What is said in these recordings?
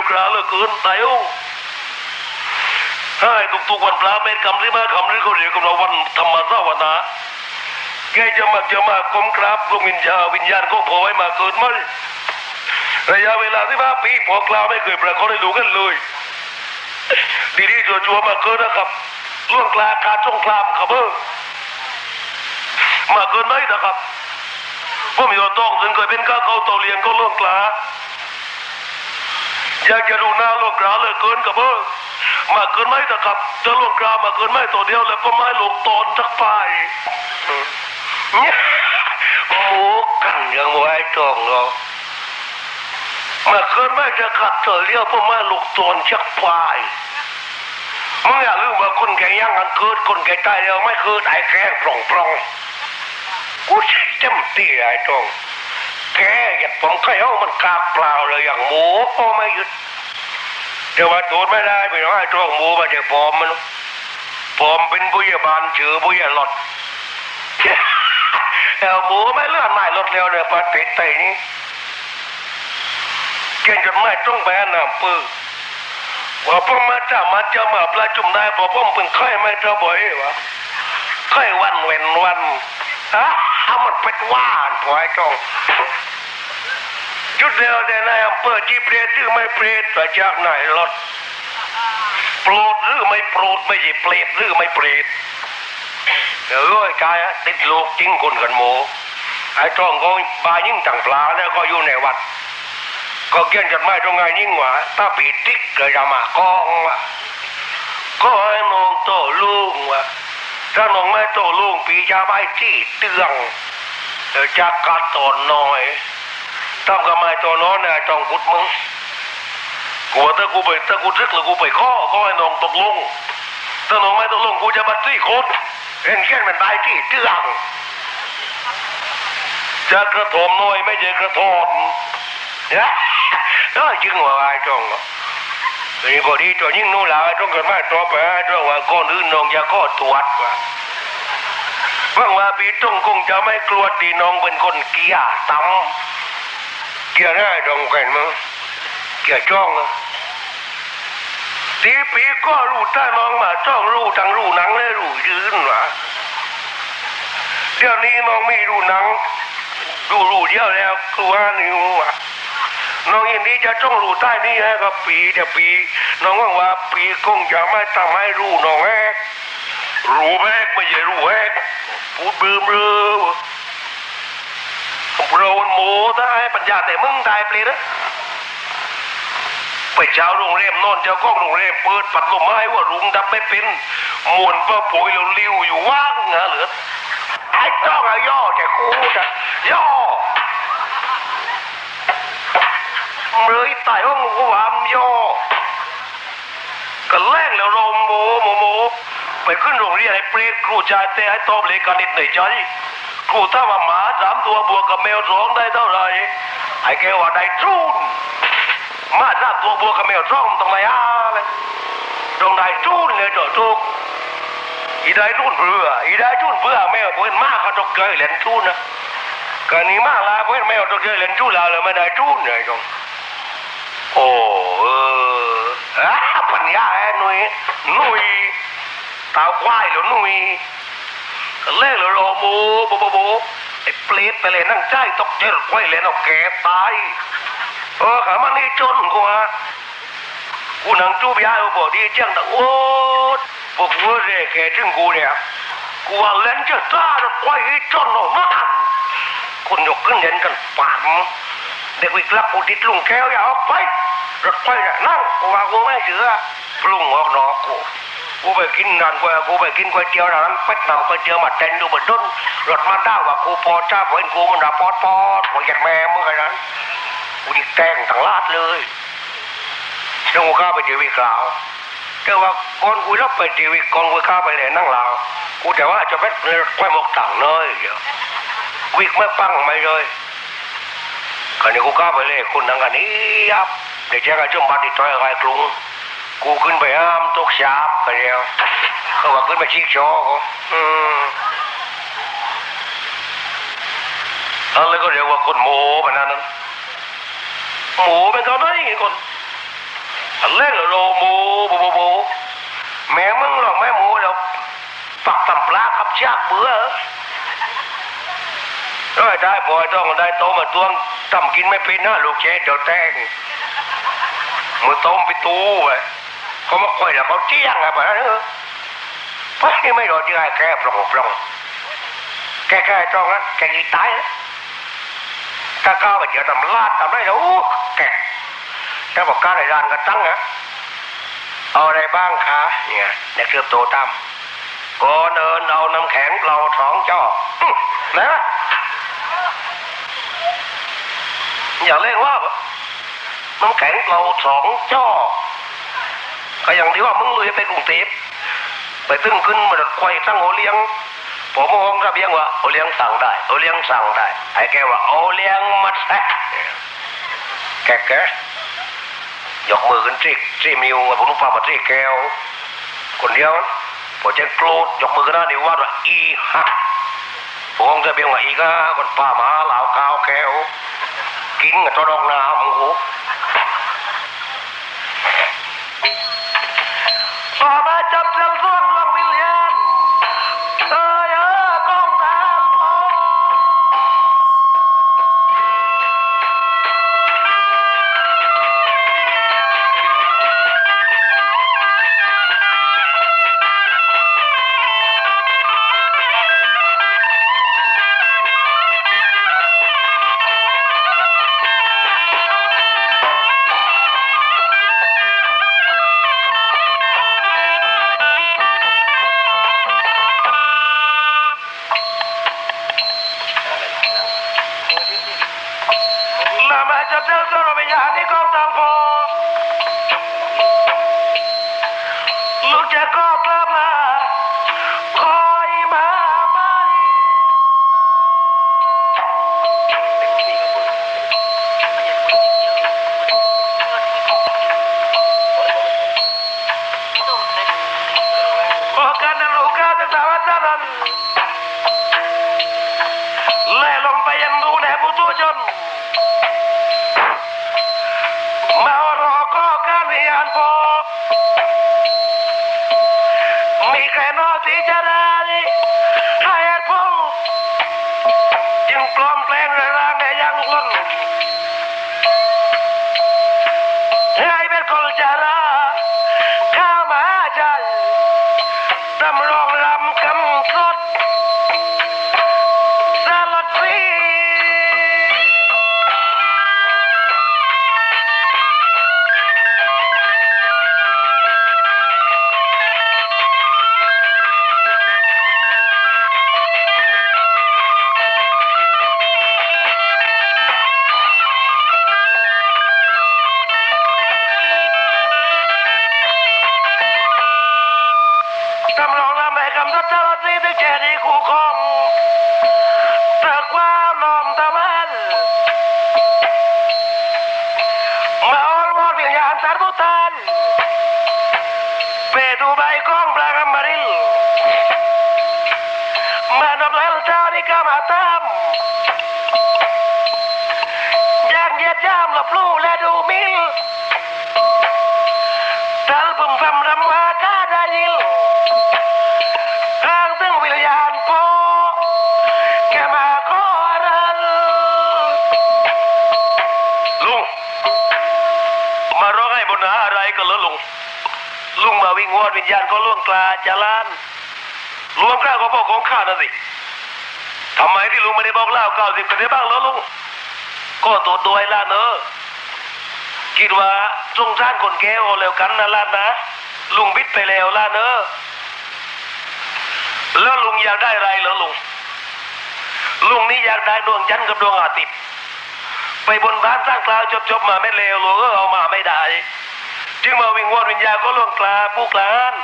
วกราเหลือเกินตายโอ้ให้ทุกๆวันพระเป็นคำหรือมาคำหรือเขาเรียกกันว่าวันธรรมสาวนาแกจะมาจะมากรมกราบดวงวิญญาณวิญญาณของพ่อไว้มาเกิดมั้ยระยะเวลาที่ว่าปีพอกล่าวไม่เคยปรากฏให้รู้กันเลย ดีๆชัวร์ๆมาเกิดนะครับล่วงกลาการจงคลามครับเออมาเกินไหมนะครับผมอยู่ต้องถึงเคยเป็นข้าเขาเตาเลียงก็ล่วงกลา อยากจะดูหน้าลงกลาเลยเกินกับเออมาเกินไหมนะครับจะลงกลามาเกินไหมตัวเดียวแล้วก็ไม้ลูกตอนทักไปเนี่ยหมูกันยังไว้ตรงเรามาเกินไหมจะขัดตัวเลี้ยวก็ไม้ลูกตอนชักไปมึงอย่าลืมว่าคนแก่ย่างกันเกิดคนแก่ตายแล้วไม่คือตายแค่ปล่องปล่องกูใช้เต็มที่ไอ้ตรง แกหยัดผมไข่เอามันกากเปล่าเลยอย่างหมูก็ไม่หยุดแต่ว่าตูดไม่ได้ไปน้องไอ้ตรงหมูมาจากปอมมันปอมเป็นผู้ใหญ่บ้านชื่อผู้ใหญ่หลอดแต่หมูไม่เลื่อนไม่ลดเร็วเลยปะติดไตนี้เก่งจนไม่ต้องไปอันน้ำปื้อว่าพ่อมาจ้ามาเจอมาปลาจุ่มได้พอพ่อเป็นไข้ไม่เท่าบ่อยวะไข้วันเว้นวันฮะมันเป็นว่านพอไอ้จง จุดเดียวแต่นายอำเภอจีเปรตหรือไม่เปรตมาจากไหนรถโปรดหรือไม่โปรดไม่ใช่เปรตหรือไม่เปรตเดี๋ยวไอ้กายติดโลกจริงคนกันโมไอ้จ้องก็บายิ่งต่างปลาแล้วก็อยู่ในวัด ก็เขียนจดหมายตรงไงยิ่งหว่าถ้าปีติ๊กเกิดจะมากองว่ะก็ให้น้องโตลุงว่ะถ้าน้องไม่โตลุงปีจะไปที่เตืองเดี๋ยวจะกัดตอนน้อย ทำกับไม่ตัวน้อยเนี่ยจองพุดมึงกูว่าถ้ากูไปถ้ากูทึกหรือกูไปข้อก็ให้น้องตกลงถ้าน้องไม่ตกลงกูจะบัดซี่โคตรเห็นแค่มันไปที่เตืองจะกระโถมน้อยไม่ใช่กระโถมเนี่ยก็จึงว่าไอ้ตรงนี่พอดีตัวยิ่งนู้นล้วไอ้ตรงกันมาตัวไปไอ้ตรงว่าก้อนอื่นน้องอย่าข้อตรวจว่าว่างว่าปีตรงคงจะไม่กลัวตีน้องเป็นคนเกียร์ตั้ม เกียร์ได้ตรงกันมั้งเกียร์จ้องอะทีปีก็รู้ถ้าน้องมาจ้องรู้ทั้งรู้หนังและรู้ยืนวะเดี๋ยวนี้น้องไม่รู้หนังดูรู้เดียวแล้วกลัวนี่ว่ะน้องยินดีจะต้องรู้ใต้นี่ให้กับปีจะปี น้องว่าว่าปีคงจะไม่ทำให้รู้น้องแอกรู้แอกไม่ใช่รู้แอกพูดเบืมเรือ เรนโมถ้าให้ปัญญาแต่มึงตายเปลีนะไปเช้าโรงแรมนอนเจ้าก้องโรงแรมเปิดปัดลมไม้ว่ารุงดับไม่เป็นมวนเพื่อปุ๋ยเราลิ้วอยู่ว่างเหงาเหลือไอ้จ้องไอ้ย่อแต่กูจะย่อ mới tại ông của am do cái leng là rôm mồ mồ mồ phải ขึ้นโรงเรียนให้เปรตครูชายเตะให้ตอบเลขานิดหน่อยใจ รูถ้าว่าหมาสามตัวบวกกับแมวสองได้เท่าไหร่ไอ้แกว่าได้จูนหมาสามตัวบวกกับแมวสองต้องได้อาเลยต้องได้จูนเลยจ้ะทุกอีได้จูนเบื่ออีได้จูนเบื่อแมวเพื่อนมากเขาตกเกยเล่นจูนนะกันนี้มากลาเพื่อนแมวตกเกยเล่นจูนแล้วเลยไม่ได้จูนเลยจ้ะโอ้เอออะปัญญาไอ้หนุ่ยหนุ่ยตาควายหรือหนุ่ย ก็เล่นเหรอโลโมโบโบโบไอ้เปรตไปเลยนั่งใจตกเจอควายเลยเอาแกตายเออขามันนี่จนกว่ากูนั่งจูบยายบอกดีเจ้งแต่โอ้บอกว่าเร่แกถึงกูเนี่ยกูว่าเล่นจะตาจะควายจนออมาคนยกขึ้นเล่นกันปั่นเด็กวิกลับอุทิศลุงแก้วอย่าออกไปรถไฟน่ะนั่งกูว่ากูไม่เชื่อปรุงออกนอกกู กูไปกินนั่นกูกูไปกินก๋วยเตี๋ยวร้านเป็ดนังก๋วยเตี๋ยวมาเต้นดูบนต้นรถมาด้าว่ากูพอจ้าเพื่อนกูมันด่าปอดปอดกูอยากแม่เมื่อไงนั้นกูดิแต่งทั้งลาดเลยแล้วกูข้าไปทีวีกล่าวแต่ว่าก่อนกูรับไปทีวีก่อนกูข้าไปเลยนั่งลาวกูแต่ว่าจะเป็นรถไฟหมกต่างเนยเดี๋ยววิกไม่ปังไม่เลยคันนี้กูกล้าไปเลยคุณนังกันนี้ยับเดี๋ยวแจ้งไอ้จุ่มบัตรที่ต่อยไอ้กรุง กูขึ้นไปห้ามตกชาบไปดียวเขาว่าขึ้นไปชี้ช้อเขาอืมอะไรก็เรียกว่าคนโมโหแบบนั้นโมโเป็นตอนไหนคนอันแรกเราโมโมโมโมแม่มึงหรอกไม่โมเราปักตำปลาขับชาบเบื่อได้ได้พอต้องได้โตมาตัวงตำกินไม่เป็นนะลูกเจ๊เดี๋ยวแตงมือต้มไปตู้ไป เขามาคอยแล้วเขาเจี้ยงอะไปเออไปไม่รอที่ไอ้แกปลงปลงแกแกตรงนั้นแกกีตายนะถ้าก้าวไปเจอทำลาดทำได้แล้วอู้แก่ถ้าบอกก้าวในร้านก็ตั้งอะเอาอะไรบ้างคะเนี่ยในเครื่องโตตั้มก่อนเอินเอาน้ำแข็งเราสองจอกอื้อนะอย่าเล่นว่าน้ำแข็งเราสองจ้อก อย่างที่ว่ามึงลุยไปกรุงเทพไปตึ้งขึ้นมาควายตั้งโอเลี้ยงผมมองระเบียงว่าโอเลี้ยงสั่งได้โอเลี้ยงสั่งได้ไอ้แกว่าโอเลี้ยงมัดแท้แกแกยกมือขึ้นทริกทรีมิวผมต้องฟังมาทริกแก้วคนเดียวพอเจะโกรธยกมือขึ้นหน้านิ้วว่าว่าอีฮักผมจะเบียงว่าอีกาคนป้ามาเหลาวกาวแก้วกินกับตัวดองน้ำหูพอมา จับ นามาจับเนอที่จะได้ให้เหตุผลจึงปลอมแปลงร่างได้ยังล้น นี้คู่ครองตรึกว่านอมตะวันมาอ้อนวอนวิญญาณสารพุทธันเปดูใบกล้องปลากำมริลมานบแล้วเจ้านี่ก็มาตามย่างเยียดย่ามหลับลู่และดูมิล กันเหรอลุงลุงมาวิ่งวอนวิญญาณก็ล่วงกลาจารานล่วงกล้าก็พ่อของข้านะสิทำไมที่ลุงไม่ได้บอกเล่าเก้าสิบกันได้บ้างเหรอลุงก็ตัวตัวไอ้ล้านเออคิดว่าสงสารคนแก่โอแล้วกันนะล้านนะ ลุงบิดไปแล้วล้านเออแล้วลุงอยากได้อะไรเหรอลุงลุงนี่อยากได้ดวงจันทร์กับดวงอาทิตย์ไปบนบ้านสร้างกลาวจบๆมาไม่เลวหลวงเออเอามาไม่ได้ จึงมาวิงวอนวิญญาณก็ล่วงกลาผู้กลาน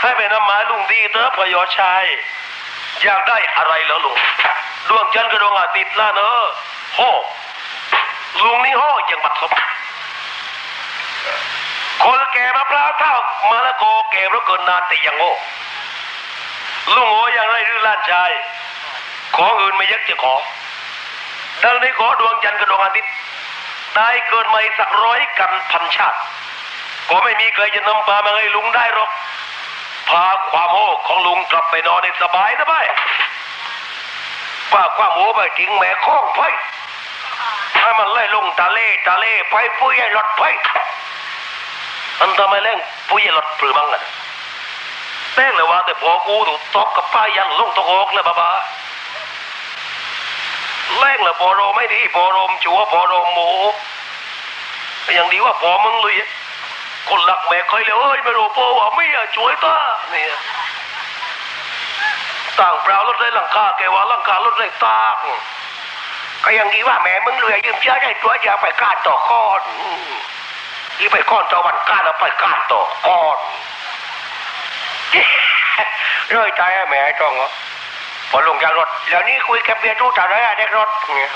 ให้ไปนำหมายลุงดีเถอะพยอชายอยากได้อะไรเหรอลุงดวงจันทร์กับดวงอาทิตย์ล่ะเนอะโหลุงนี่โหยังบัดสมคนแก่มะพร้าวเท่ามะละกอแก่แล้วเกินนานแต่ยังโง่ลุงโง่อย่างไรหรือล้านชาย ของอื่นไม่ยักจะขอดังนี้ขอดวงจันทร์กับดวงอาทิตย์ได้เกินมาสักร้อยกันพันชาติ ก็ไม่มีใครจะนำปลามาให้ลุงได้หรอก พาความโอ้ของลุงกลับไปนอนในสบายสบายว่าความโอ้ไปทิ้งแม่ข้องไปให้มันไล่ลงตาเล่ตาเล่ไปปุ้ยให้รถไปอันทำไมเล่งปุ้ยให้รถปรือมั้งอะแป้งเลยว่าแต่พอกูถูกตบกับป้ายันลงตะโกกเลยบ้าบ้าแรงเลยพอโรไม่ดีพอโรมชัวพอโรมหมูอย่างดีว่าพอมึงเลย คนหลักแม่เคยเลยเอ้ยไม่รู้พอว่าไม่อะช่วยตาเนี่ยต่างเปล่ารถเลยหลังคาแกว่าหลังคารถเลยตากก็ยังดีว่าแม่มึงเลยยืมเชื้อได้ตัวอย่าไปก้านต่อก้อนอีไปก้อนต่อวันก้านเอาไปก้านต่อก้อนเรื่อยใจแม่จ้องเหรอพอลงจากรถแล้วนี่คุยกับเบียร์ดูแต่ไรอะเด็กรถเนี่ย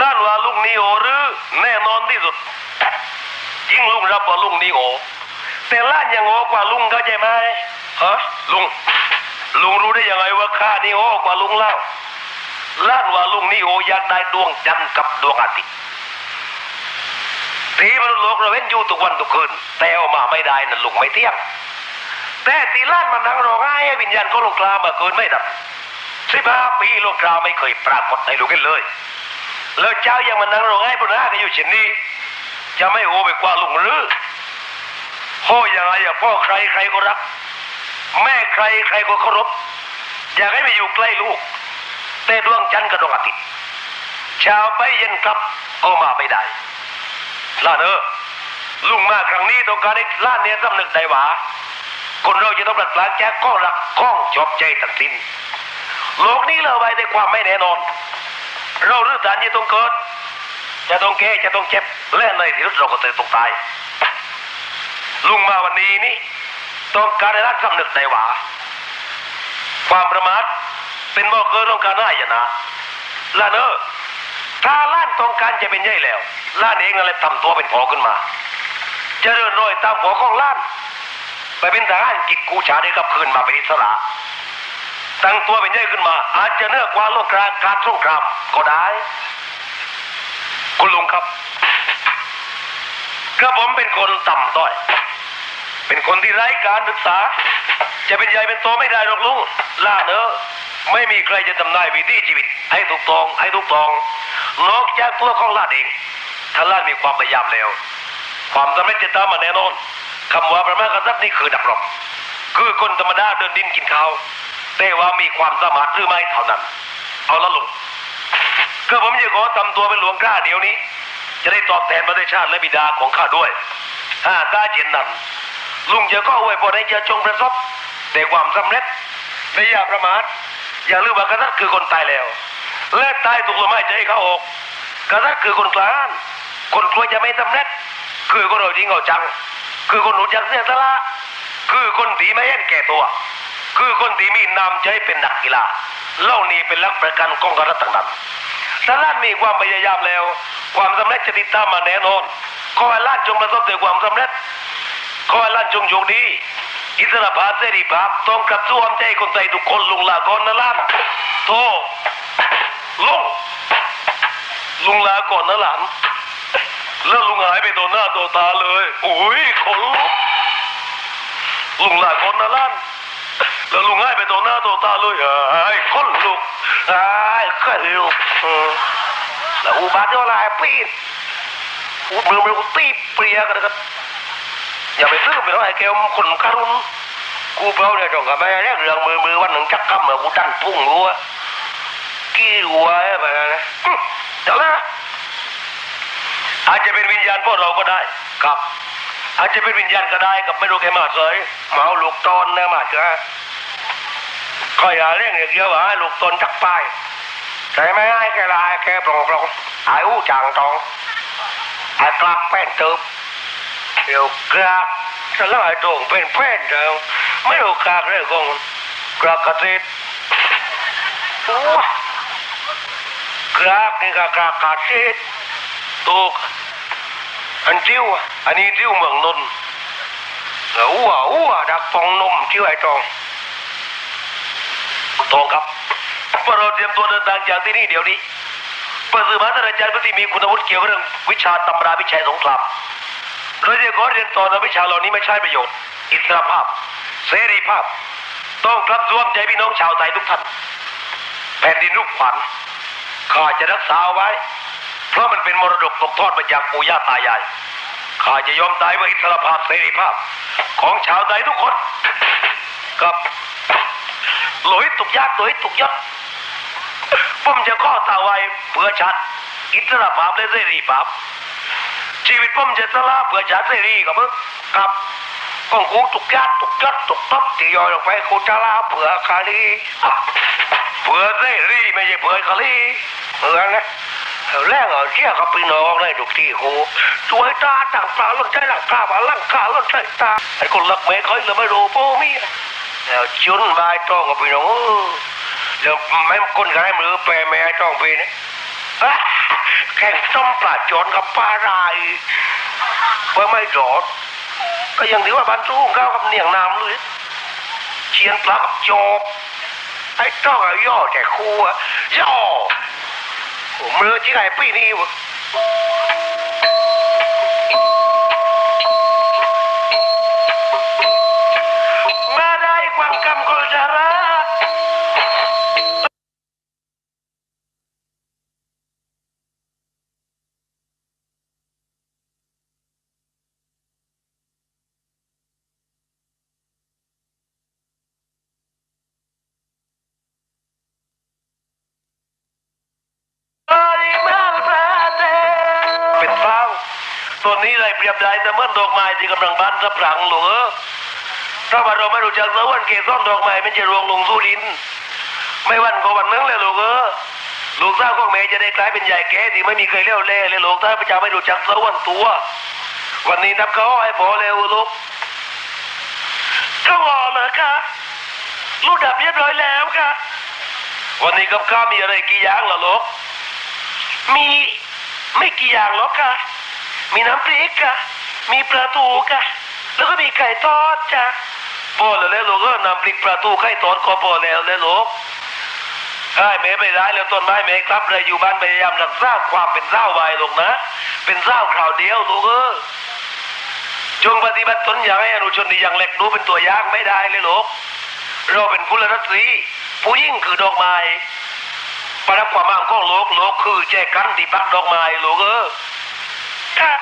ล้านว่าลุงนี่โอหรือแน่นอนที่สุด จริงลุงรับว่าลุงนี่โอแต่ล้านยังโอกว่าลุงเข้าใจไหมฮะลุงลุงรู้ได้ยังไงว่าข้านี่โอกว่าลุงเล่าล้านว่าลุงนี่โออยากได้ดวงจันทร์กับดวงอาทิตย์ทีมันโลกเราเว้นอยู่ทุกวันทุกคืนแต่เอามาไม่ได้นั่นลุงไม่เที่ยงแต่ตีล้านมันนั่งร้องไห้วิญญาณก็ลงกลามาเกินไม่ดับสิบห้าปีลงกลาไม่เคยปรากฏในลูกกันเลย แล้วเจ้ายังมานั่งร้องไห้บนหน้ากันอยู่เช่นนี้ จะไม่โหไปกว่าลุงหรือพ่อยังไงอะพ่อใครใครก็รัก แม่ใครใครก็เคารพอยากให้ไปอยู่ใกล้ลูก แต่ดวงจันทร์กับดวงอาทิตย์เช้าไปเย็นกลับเอามาไม่ได้ล้านเออลุงมาครั้งนี้ต้องการให้ล้านเนี่ยสำนึกได้หว่าคนเราจะต้องปลัดปลาแจ้ก้องรักก้องชอบใจทั้งสิ้นโลกนี้เราไว้ในความไม่แน่นอน เราหรือฐานจะต้องเกิด จะต้องแก่จะต้องเจ็บ และในที่สุดเราก็จะต้องตาย ลุงมาวันนี้นี่ต้องการให้รักสำนึกได้หว่า ความประมาทเป็นบ่อเกิดของการน่ายนะล้านเออถ้าล้านต้องการจะเป็นใหญ่แล้วล้านเองนั่นแหละทำตัวเป็นพอขึ้นมาจะเดินรอยตามขอของล้าน ไปเป็นทหารกิจกูชาได้กลับคืนมาเป็นอิสระตั้งตัวเป็นใหญ่ขึ้นมา อาจจะเนื้อกว่าโลกรางการสงครามก็ได้ คุณลุงครับกระผมเป็นคนต่ำต้อย เป็นคนที่ไร้การศึกษา จะเป็นใหญ่เป็นโตไม่ได้หรอกลุงล่าเนอะไม่มีใครจะทำนายวิถีชีวิต ให้ถูกต้องให้ถูกต้องนอกจากตัวของลาดเองถ้าลาดมีความพยายามแล้ว ความสำเร็จจะตามมาแน่นอนคำว่าประมาทกษัตริย์นี่คือดับรบคือคนธรรมดาเดินดินกินข้าวแต่ว่ามีความสามารถหรือไม่เท่านั้น เอาละลุง ก็ผมจะขอทำตัวเป็นหลวงกล้าเดี๋ยวนี้ จะได้ตอบแทนประเทศชาติและบิดาของข้าด้วยถ้าได้เช่นนันลุงจะก็อวยพรให้เจ้าจงประสบแต่ความสำเร็จและอย่าประมาทอย่าลืมว่ากษัตริย์คือคนตายแล้ว และตายถูกหรือไม่จะให้เขาออกกษัตริย์คือคนกลางคนกลัวจะไม่สำเร็จ คือคนเอาจริงเอาจัง คือคนรู้จักเสียสละคือคนที่ไม่เห็นแก่ตัว คือคนที่มีนามใจเป็นนักกีฬาเล่านี้เป็นหลักประกันของกษัตริย์ต่างนั้น ถ้าล้านมีความพยายามแล้ว ความสำเร็จจะติดตามมาแน่นอนขอให้ล้านจงประสบแต่ความสำเร็จขอให้ล้านจงโชคดีอิสระภาพเสรีภาพต้องกลับสู่ความใจคนไทยทุกคนลุงลาก่อนนะล้านโทลุงลุงลาก่อนนะหลานแล้วลุงหายไปตัวหน้าตัวตาเลยโอ้ยขนลุกลุงลาก่อนนะล้านแล้วลุงหายไปตัวหน้าตัวตาเลยไอ้ยขนลุกไอ้ยขนลุกเออแล้วอุบาทเจ้าลายปีนอุดมือมือกูตีเปรียกันนะครับอย่าไปซื้อไปร้อยแก้วคน การุณกูเปล่าเนี่ยจงกับแม่เรื่องเรื่องมือมือวันหนึ่งจักกำมากูดันพุ่งรัวกี้รัวไปนะอื้อเดี๋ยวนะอาจจะเป็นวิญญาณพวกเราก็ได้ครับ อาจจะเป็นวิญญาณก็ได้กับไม่รู้แกมาเสยเมาลูกตอนนะมาเถอะ ก็อย่าเร่งอย่างเดียวว่าลูกตนจักไปใช่ไหมไอ้แกลายแกปลงปลงไอ้อู้จางตองไอ้กลับแป้นเติบเดี๋ยวกรากสลายตรงเป็นแป้นเดียวไม่รู้กรากเรื่องของกรากกระติดว้ากรากนี่ก็กรากกระติดถูกอันจิ้วอะอันนี้จิ้วเมืองนนท์แล้วอ้วอ้วดักฟองนมจิ้วไอ้ตอง ตองครับพวกเราเตรียมตัวเดินทางจากที่นี่เดี๋ยวนี้เปิดสื่อมาตรอาจารย์ผู้ที่มีคุณวุฒิเกี่ยวกับเรื่องวิชาตำราวิชัยสงครามเราจะขอเรียนต่อนวิชาเหล่านี้ไม่ใช่ประโยชน์ อิสรภาพ เสรีภาพ ต้องกลับร่วมใจพี่น้องชาวไทยทุกท่านแผ่นดินลูกขวัญข้าจะรักษาเอาไว้ เพราะมันเป็นมรดกตกทอดมาจากปู่ย่าตายายข้าจะยอมตายเพื่ออิสรภาพเสรีภาพ ของชาวไทยทุกคนกับ หลอยตุกยากหลอยตุกยศผมจะข้อตาไว้เพื่อชาติอิสระภาพและเสรีภาพ ชีวิตผมจะสละเพื่อชาติเสรีกับมึงครับของกูตุกยากตุกยศตุกตบที่ย่อยลงไปกูจะละเพื่อคาลีเพื่อเสรีไม่ใช่เพื่อคาลีเหมือนนะเอาแรกเอาเชี่ยกับพี่น้องเลยทุกที่โหสวยตาต่างตาล่นใจหลังกาบาลังกาล่นใจตาไอ้คนรักแม่เขาเลยไม่รู้โป้มี แล้วจุนบายต้องกับพี่น้องแล้วแม่คนกันให้มือแปรแม่ต้องไปนะแข่งต้มปลาโจรกับปลารายเพื่อไม่รอด ก็ยังถือว่าบรรทุกข้าวกับเนียงน้ำเลยเชียนปลากับจบไอ้ต้องเอาย่อแต่ครูอะย่อโอ้มือที่ไหนปีนี้วะ ตัวนนี้เลยเปรียบได้แต่เมื่อดอกไม้ที่กำลังบานสะพรังหลวงเอถ้าว่าเราไม่รู้จักสวรรค์เกสรดอกไม้มันจะรวงลงสู่ดิน ไม่วันก็วันนึงเลยลูกเออลูกสาวของแม่จะได้กลายเป็นใหญ่แก่ที่ไม่มีใครเลี้ยวเล่เลยลูกถ้าพระเจ้าไม่รู้จักสวรรค์ตัว วันนี้นับเขาให้พอเร็วลูกเขาบอเหรอคะลูกดับเรียบร้อยแล้วค่ะ วันนี้กับข้ามีอะไรกี่อย่างเหรอลูกมีไม่กี่อย่างหรอกค่ะ มีน้ำพริกค่ะมีปลาทูค่ะแล้วก็มีไก่ทอดจ้ะพอแล้วแล้วลูกก็น้ำพริกปลาทูไก่ทอดก็พอแล้วแล้วลูกไอ้แม่ไปร้ายแล้วต้นไม้แม่ครับเลยอยู่บ้านพยายามรักษาความเป็นเศร้าไว้ลูกนะ เป็นเศร้าคราวเดียวลูกเออจงปฏิบัติตนอย่างให้อนุชนที่อย่างเล็กรู้เป็นตัวยางไม่ได้เลยลูกเราเป็นกุลรัตรีผู้ยิ่งคือดอกไม้ประดับความมั่งของโลกโลกคือแจกันที่ปักดอกไม้โลกเออ ค่ะ